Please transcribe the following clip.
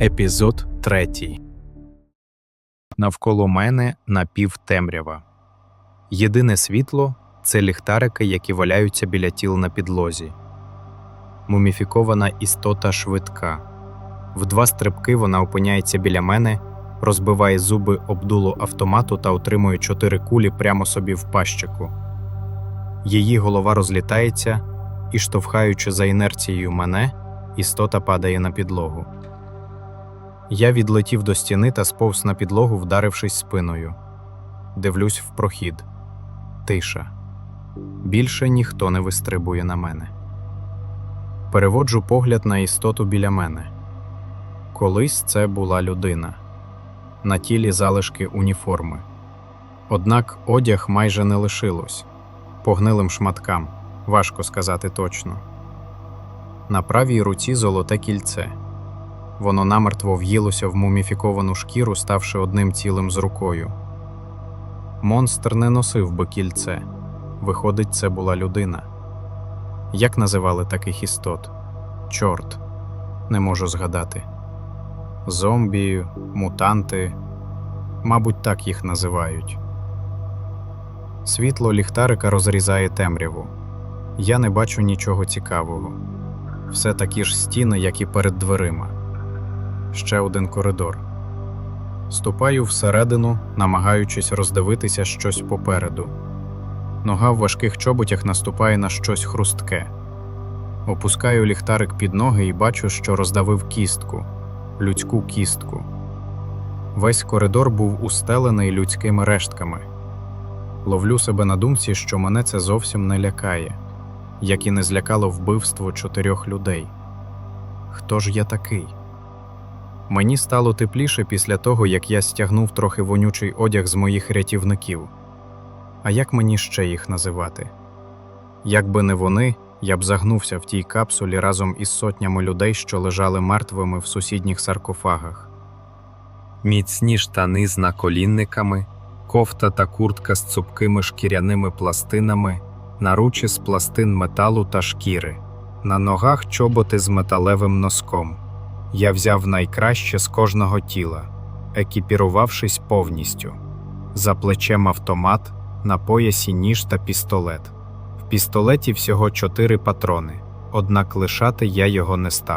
Епізод 3 Навколо мене напівтемрява. Єдине світло це ліхтарики, які валяються біля тіл на підлозі. Муміфікована істота швидка. В два стрибки вона опиняється біля мене, розбиває зуби об дуло автомату та отримує чотири кулі прямо собі в пащику. Її голова розлітається, і, штовхаючи за інерцією мене, істота падає на підлогу. Я відлетів до стіни та сповз на підлогу, вдарившись спиною. Дивлюсь в прохід. Тиша. Більше ніхто не вистрибує на мене. Переводжу погляд на істоту біля мене. Колись це була людина. На тілі залишки уніформи. Однак одяг майже не лишилось. По гнилим шматкам. Важко сказати точно. На правій руці золоте кільце. Воно намертво в'їлося в муміфіковану шкіру, ставши одним цілим з рукою. Монстр не носив би кільце. Виходить, це була людина. Як називали таких істот? Чорт. Не можу згадати. Зомбі, мутанти. Мабуть, так їх називають. Світло ліхтарика розрізає темряву. Я не бачу нічого цікавого. Все такі ж стіни, як і перед дверима. Ще один коридор. Ступаю всередину, намагаючись роздивитися щось попереду. Нога в важких чоботях наступає на щось хрустке. Опускаю ліхтарик під ноги і бачу, що роздавив кістку людську кістку. Весь коридор був устелений людськими рештками. Ловлю себе на думці, що мене це зовсім не лякає, як і не злякало вбивство чотирьох людей. Хто ж я такий? Мені стало тепліше після того, як я стягнув трохи вонючий одяг з моїх рятівників. А як мені ще їх називати? Якби не вони, я б загнувся в тій капсулі разом із сотнями людей, що лежали мертвими в сусідніх саркофагах. Міцні штани з наколінниками, кофта та куртка з цупкими шкіряними пластинами, наручі з пластин металу та шкіри, на ногах чоботи з металевим носком. Я взяв найкраще з кожного тіла, екіпірувавшись повністю. За плечем автомат, на поясі ніж та пістолет. В пістолеті всього чотири патрони, однак лишати я його не став.